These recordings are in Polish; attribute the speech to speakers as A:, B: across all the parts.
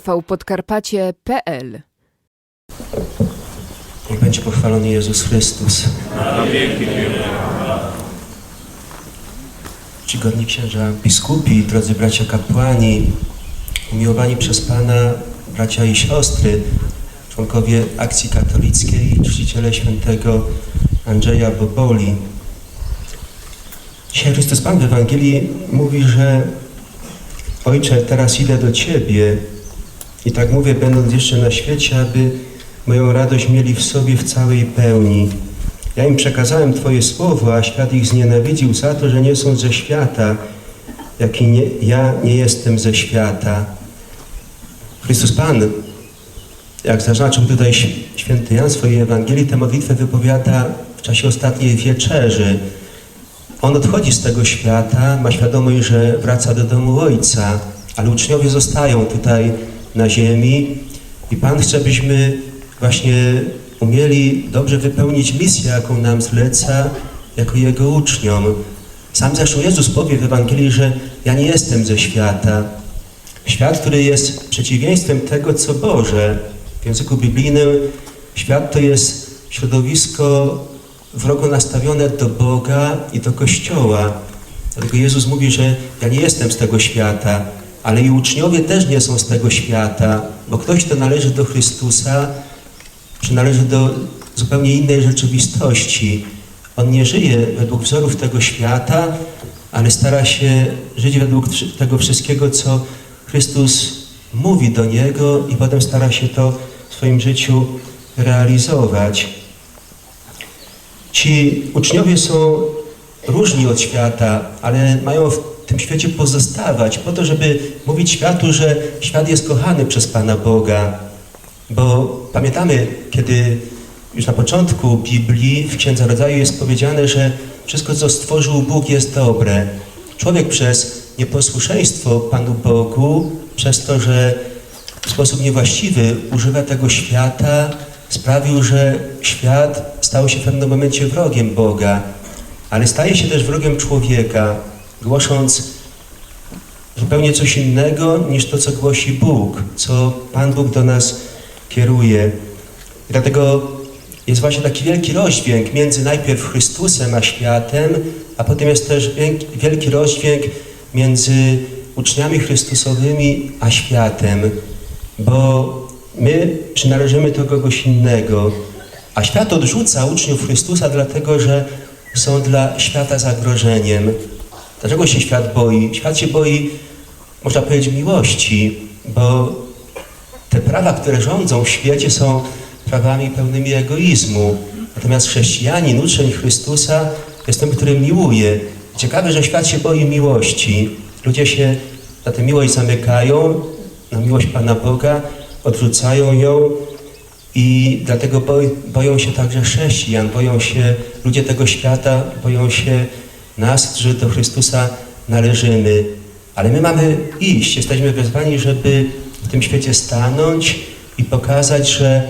A: tvpodkarpacie.pl
B: Niech będzie pochwalony Jezus Chrystus. Czcigodni księża biskupi, drodzy bracia kapłani, umiłowani przez Pana bracia i siostry, członkowie akcji katolickiej, czciciele świętego Andrzeja Boboli. Dzisiaj Chrystus Pan w Ewangelii mówi, że Ojcze, teraz idę do Ciebie i tak mówię, będąc jeszcze na świecie, aby moją radość mieli w sobie w całej pełni. Ja im przekazałem Twoje słowo, a świat ich znienawidził za to, że nie są ze świata, jak i nie, ja nie jestem ze świata. Chrystus Pan, jak zaznaczył tutaj święty Jan w swojej Ewangelii, tę modlitwę wypowiada w czasie ostatniej wieczerzy. On odchodzi z tego świata, ma świadomość, że wraca do domu Ojca, ale uczniowie zostają tutaj na ziemi i Pan chce, byśmy właśnie umieli dobrze wypełnić misję, jaką nam zleca jako Jego uczniom. Sam zresztą Jezus powie w Ewangelii, że ja nie jestem ze świata. Świat, który jest przeciwieństwem tego, co Boże. W języku biblijnym świat to jest środowisko wrogo nastawione do Boga i do Kościoła. Dlatego Jezus mówi, że ja nie jestem z tego świata, ale i uczniowie też nie są z tego świata, bo ktoś, kto należy do Chrystusa, przynależy do zupełnie innej rzeczywistości. On nie żyje według wzorów tego świata, ale stara się żyć według tego wszystkiego, co Chrystus mówi do niego i potem stara się to w swoim życiu realizować. Ci uczniowie są różni od świata, ale mają w tym świecie pozostawać po to, żeby mówić światu, że świat jest kochany przez Pana Boga. Bo pamiętamy, kiedy już na początku Biblii w Księdze Rodzaju jest powiedziane, że wszystko, co stworzył Bóg, jest dobre. Człowiek przez nieposłuszeństwo Panu Bogu, przez to, że w sposób niewłaściwy używa tego świata, sprawił, że świat stał się w pewnym momencie wrogiem Boga, ale staje się też wrogiem człowieka, głosząc zupełnie coś innego niż to, co głosi Bóg, co Pan Bóg do nas kieruje. Dlatego jest właśnie taki wielki rozdźwięk między najpierw Chrystusem a światem, a potem jest też wielki rozdźwięk między uczniami Chrystusowymi a światem, bo my przynależymy do kogoś innego, a świat odrzuca uczniów Chrystusa dlatego, że są dla świata zagrożeniem. Dlaczego się świat boi? Świat się boi, można powiedzieć, miłości, bo te prawa, które rządzą w świecie są prawami pełnymi egoizmu. Natomiast chrześcijanin, uczeń Chrystusa jest tym, który miłuje. Ciekawe, że świat się boi miłości. Ludzie się na tę miłość zamykają, na miłość Pana Boga, odrzucają ją i dlatego boją się także chrześcijan, boją się ludzie tego świata, boją się nas, którzy do Chrystusa należymy. Ale my mamy iść, jesteśmy wezwani, żeby w tym świecie stanąć i pokazać, że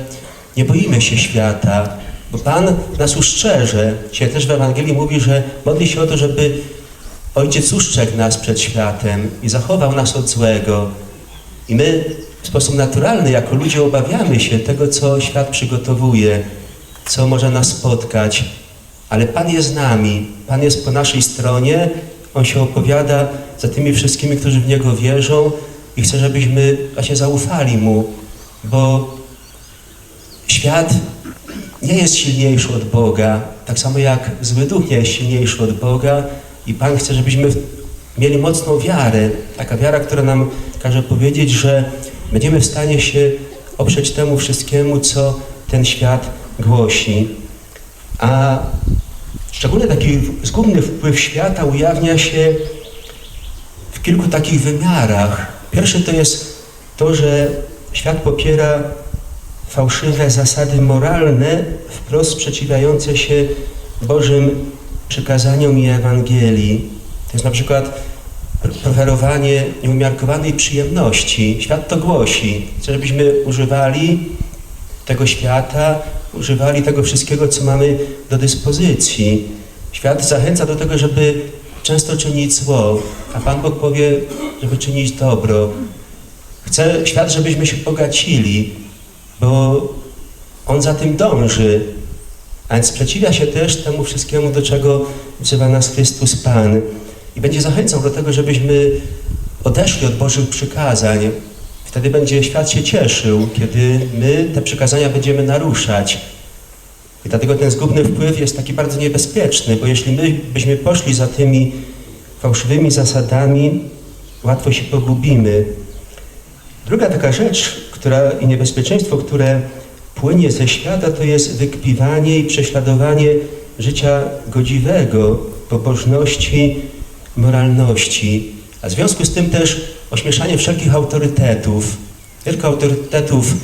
B: nie boimy się świata, bo Pan nas uszczerze. Dzisiaj też w Ewangelii mówi, że modli się o to, żeby Ojciec ustrzegł nas przed światem i zachował nas od złego. I my w sposób naturalny, jako ludzie, obawiamy się tego, co świat przygotowuje, co może nas spotkać. Ale Pan jest z nami, Pan jest po naszej stronie, On się opowiada za tymi wszystkimi, którzy w Niego wierzą i chce, żebyśmy właśnie zaufali Mu, bo świat nie jest silniejszy od Boga, tak samo jak zły duch nie jest silniejszy od Boga i Pan chce, żebyśmy mieli mocną wiarę, taka wiara, która nam każe powiedzieć, że będziemy w stanie się oprzeć temu wszystkiemu, co ten świat głosi. A szczególnie taki zgubny wpływ świata ujawnia się w kilku takich wymiarach. Pierwszy to jest to, że świat popiera fałszywe zasady moralne, wprost sprzeciwiające się Bożym przykazaniom i Ewangelii. To jest na przykład preferowanie nieumiarkowanej przyjemności. Świat to głosi. Chce, żebyśmy używali tego świata, używali tego wszystkiego, co mamy do dyspozycji. Świat zachęca do tego, żeby często czynić zło, a Pan Bóg powie, żeby czynić dobro. Chce świat, żebyśmy się bogacili, bo On za tym dąży. A więc sprzeciwia się też temu wszystkiemu, do czego wzywa nas Chrystus Pan. I będzie zachęcał do tego, żebyśmy odeszli od Bożych przykazań. Wtedy będzie świat się cieszył, kiedy my te przykazania będziemy naruszać. I dlatego ten zgubny wpływ jest taki bardzo niebezpieczny, bo jeśli my byśmy poszli za tymi fałszywymi zasadami, łatwo się pogubimy. Druga taka rzecz, która i niebezpieczeństwo, które płynie ze świata, to jest wykpiwanie i prześladowanie życia godziwego, pobożności, moralności. A w związku z tym też ośmieszanie wszelkich autorytetów, tylko autorytetów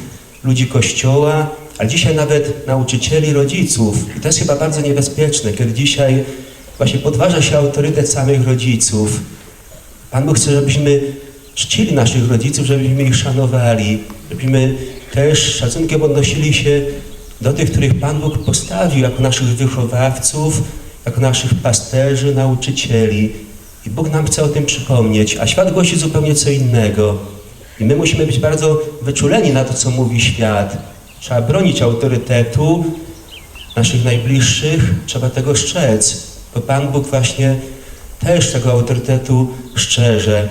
B: ludzi Kościoła, ale dzisiaj nawet nauczycieli, rodziców. I to jest chyba bardzo niebezpieczne, kiedy dzisiaj właśnie podważa się autorytet samych rodziców. Pan Bóg chce, żebyśmy czcili naszych rodziców, żebyśmy ich szanowali, żebyśmy też szacunkiem odnosili się do tych, których Pan Bóg postawił jako naszych wychowawców, jako naszych pasterzy, nauczycieli. I Bóg nam chce o tym przypomnieć, a świat głosi zupełnie co innego. I my musimy być bardzo wyczuleni na to, co mówi świat. Trzeba bronić autorytetu naszych najbliższych, trzeba tego strzec, bo Pan Bóg właśnie też tego autorytetu szczerze.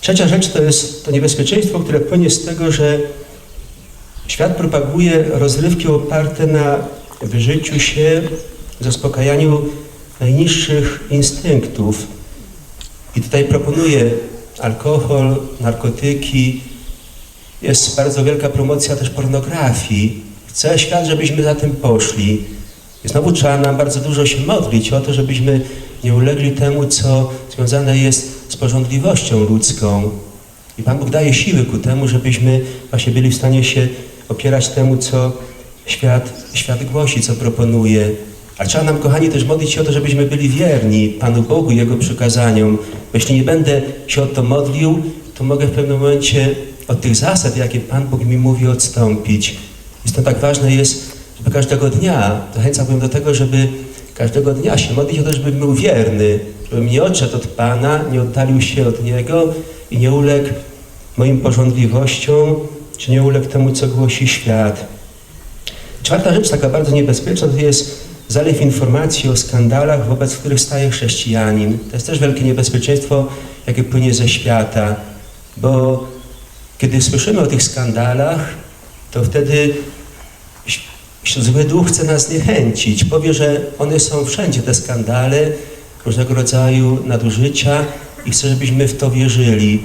B: Trzecia rzecz to jest to niebezpieczeństwo, które płynie z tego, że świat propaguje rozrywki oparte na wyżyciu się, zaspokajaniu najniższych instynktów. I tutaj proponuje alkohol, narkotyki, jest bardzo wielka promocja też pornografii. Chce świat, żebyśmy za tym poszli. I znowu trzeba nam bardzo dużo się modlić o to, żebyśmy nie ulegli temu, co związane jest z porządliwością ludzką. I Pan Bóg daje siły ku temu, żebyśmy właśnie byli w stanie się opierać temu, co świat, świat głosi, co proponuje. A trzeba nam, kochani, też modlić się o to, żebyśmy byli wierni Panu Bogu, i Jego przykazaniom. Jeśli nie będę się o to modlił, to mogę w pewnym momencie od tych zasad, jakie Pan Bóg mi mówi, odstąpić. Jest to tak ważne jest, żeby każdego dnia, zachęcałbym do tego, żeby każdego dnia się modlić o to, żebym był wierny, żebym nie odszedł od Pana, nie oddalił się od Niego i nie uległ moim porządliwościom, czy nie uległ temu, co głosi świat. Czwarta rzecz, taka bardzo niebezpieczna, to jest zalew informacji o skandalach, wobec których staje chrześcijanin. To jest też wielkie niebezpieczeństwo, jakie płynie ze świata, bo kiedy słyszymy o tych skandalach, to wtedy zły duch chce nas zniechęcić. Powie, że one są wszędzie, te skandale, różnego rodzaju nadużycia i chce, żebyśmy w to wierzyli.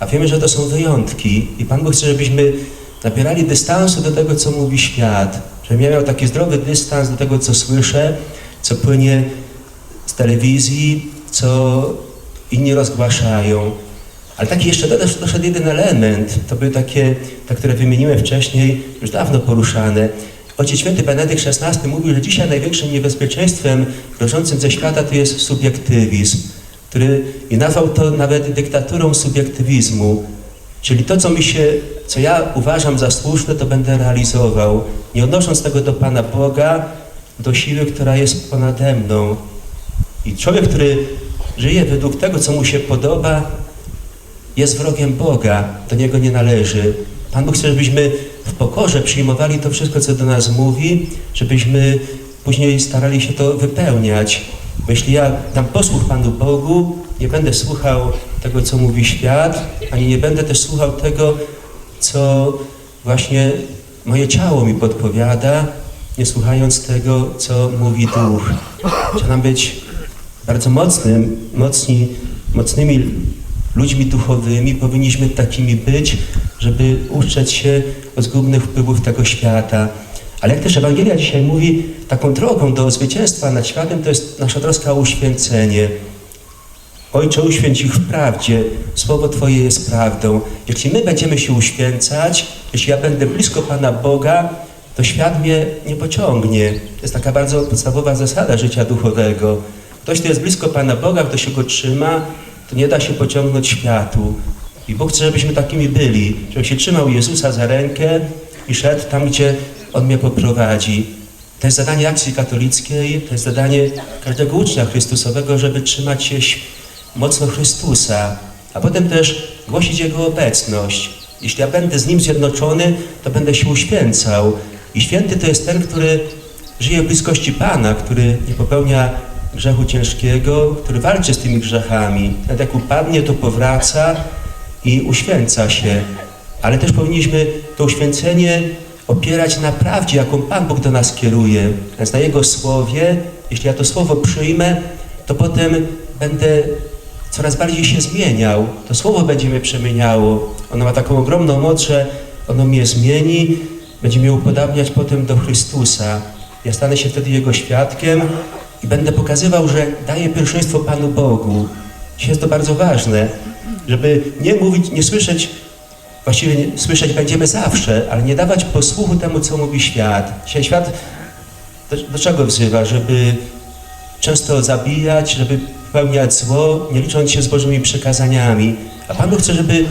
B: A wiemy, że to są wyjątki i Pan Bóg chce, żebyśmy nabierali dystansu do tego, co mówi świat. Żebym ja miał taki zdrowy dystans do tego, co słyszę, co płynie z telewizji, co inni rozgłaszają. Ale taki jeszcze doszedł jeden element, to były takie, te, które wymieniłem wcześniej, już dawno poruszane. Ojciec Święty Benedykt XVI mówił, że dzisiaj największym niebezpieczeństwem grożącym ze świata to jest subiektywizm, który i nazwał to nawet dyktaturą subiektywizmu. Czyli to, co mi się, co ja uważam za słuszne, to będę realizował, nie odnosząc tego do Pana Boga, do siły, która jest ponade mną. I człowiek, który żyje według tego, co mu się podoba, jest wrogiem Boga, do Niego nie należy. Pan Bóg chce, żebyśmy w pokorze przyjmowali to wszystko, co do nas mówi, żebyśmy później starali się to wypełniać. Bo jeśli ja dam posłuch Panu Bogu, nie będę słuchał tego, co mówi świat, ani nie będę też słuchał tego, co właśnie moje ciało mi podpowiada, nie słuchając tego, co mówi duch. Trzeba nam być bardzo mocnym, mocni, mocnymi ludźmi duchowymi, powinniśmy takimi być, żeby ustrzec się od zgubnych wpływów tego świata. Ale jak też Ewangelia dzisiaj mówi, taką drogą do zwycięstwa nad światem to jest nasza troska o uświęcenie. Ojcze, uświęć ich w prawdzie, Słowo Twoje jest prawdą. Jeśli my będziemy się uświęcać, jeśli ja będę blisko Pana Boga, to świat mnie nie pociągnie. To jest taka bardzo podstawowa zasada życia duchowego. Ktoś, kto jest blisko Pana Boga, kto się Go trzyma, to nie da się pociągnąć światu. I Bóg chce, żebyśmy takimi byli, żebym się trzymał Jezusa za rękę i szedł tam, gdzie On mnie poprowadzi. To jest zadanie akcji katolickiej, to jest zadanie każdego ucznia Chrystusowego, żeby trzymać się mocno Chrystusa, a potem też głosić Jego obecność. Jeśli ja będę z Nim zjednoczony, to będę się uświęcał. I święty to jest ten, który żyje w bliskości Pana, który nie popełnia grzechu ciężkiego, który walczy z tymi grzechami. Nawet jak upadnie, to powraca i uświęca się. Ale też powinniśmy to uświęcenie opierać na prawdzie, jaką Pan Bóg do nas kieruje. Więc na Jego Słowie, jeśli ja to Słowo przyjmę, to potem będę coraz bardziej się zmieniał. To Słowo będzie mnie przemieniało. Ono ma taką ogromną moc, że ono mnie zmieni, będzie mnie upodabniać potem do Chrystusa. Ja stanę się wtedy Jego świadkiem i będę pokazywał, że daję pierwszeństwo Panu Bogu. Dzisiaj jest to bardzo ważne, żeby nie mówić, nie słyszeć Właściwie nie, słyszeć będziemy zawsze, ale nie dawać posłuchu temu, co mówi świat. Dzisiaj świat do, do czego wzywa? Żeby często zabijać, żeby popełniać zło, nie licząc się z Bożymi przekazaniami. A Pan Bóg chce, żeby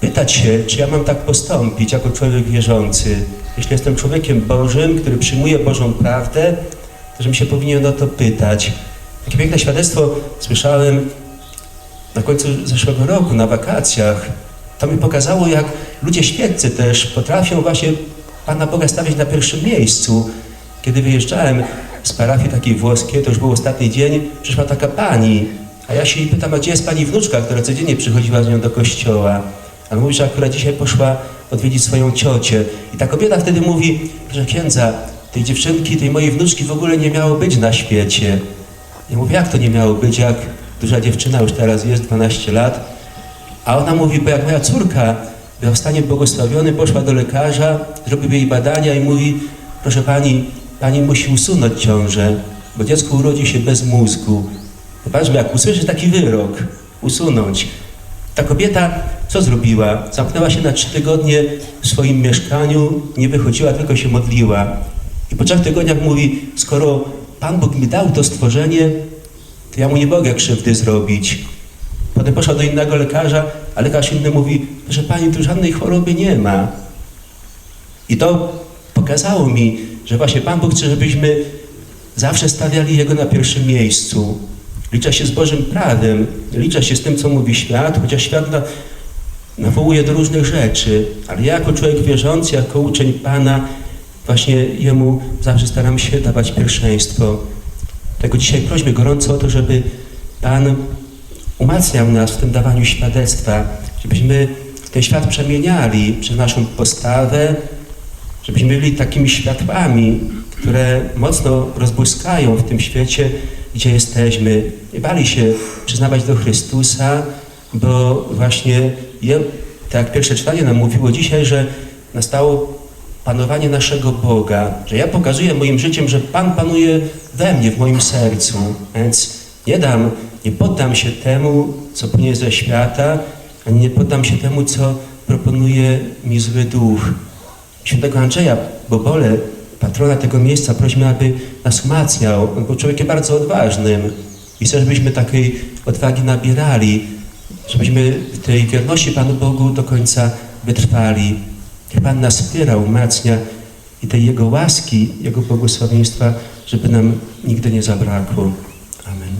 B: pytać się, czy ja mam tak postąpić jako człowiek wierzący. Jeśli jestem człowiekiem Bożym, który przyjmuje Bożą prawdę, to żebym się powinien o to pytać. Takie piękne świadectwo słyszałem na końcu zeszłego roku, na wakacjach. To mi pokazało, jak ludzie świeccy też potrafią właśnie Pana Boga stawiać na pierwszym miejscu. Kiedy wyjeżdżałem z parafii takiej włoskiej, to już był ostatni dzień, przyszła taka pani, a ja się jej pytam, a gdzie jest pani wnuczka, która codziennie przychodziła z nią do kościoła? A mówi, że akurat dzisiaj poszła odwiedzić swoją ciocię. I ta kobieta wtedy mówi, że księdza, tej dziewczynki, tej mojej wnuczki w ogóle nie miało być na świecie. Ja mówię, jak to nie miało być, jak duża dziewczyna już teraz jest, 12 lat, a ona mówi, bo jak moja córka była w stanie błogosławiony, poszła do lekarza, zrobił jej badania i mówi, proszę pani, pani musi usunąć ciążę, bo dziecko urodzi się bez mózgu. Popatrzmy, jak usłyszy taki wyrok, usunąć. Ta kobieta co zrobiła? Zamknęła się na trzy tygodnie w swoim mieszkaniu, nie wychodziła, tylko się modliła. I po trzech tygodniach mówi, skoro Pan Bóg mi dał to stworzenie, to ja mu nie mogę krzywdy zrobić. Potem poszła do innego lekarza, a lekarz inny mówi, że pani tu żadnej choroby nie ma. I to pokazało mi, że właśnie Pan Bóg chce, żebyśmy zawsze stawiali Jego na pierwszym miejscu. Licza się z Bożym prawem, licza się z tym, co mówi świat, chociaż świat na, nawołuje do różnych rzeczy, ale ja jako człowiek wierzący, jako uczeń Pana, właśnie Jemu zawsze staram się dawać pierwszeństwo. Tego dzisiaj prośmy gorąco o to, żeby Pan umacniał nas w tym dawaniu świadectwa, żebyśmy ten świat przemieniali przez naszą postawę, żebyśmy byli takimi światłami, które mocno rozbłyskają w tym świecie, gdzie jesteśmy. Nie bali się przyznawać do Chrystusa, bo właśnie, tak jak pierwsze czytanie nam mówiło dzisiaj, że nastało panowanie naszego Boga, że ja pokazuję moim życiem, że Pan panuje we mnie, w moim sercu, więc nie dam nie poddam się temu, co płynie ze świata, ani nie poddam się temu, co proponuje mi zły duch. Świętego Andrzeja Bobole, patrona tego miejsca, prośmy, aby nas umacniał. On był człowiekiem bardzo odważnym i chcę, żebyśmy takiej odwagi nabierali, żebyśmy w tej wierności Panu Bogu do końca wytrwali. Niech Pan nas wspiera, umacnia i tej Jego łaski, Jego błogosławieństwa, żeby nam nigdy nie zabrakło. Amen.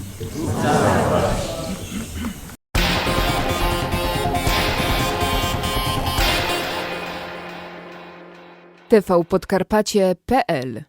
A: tvpodkarpacie.pl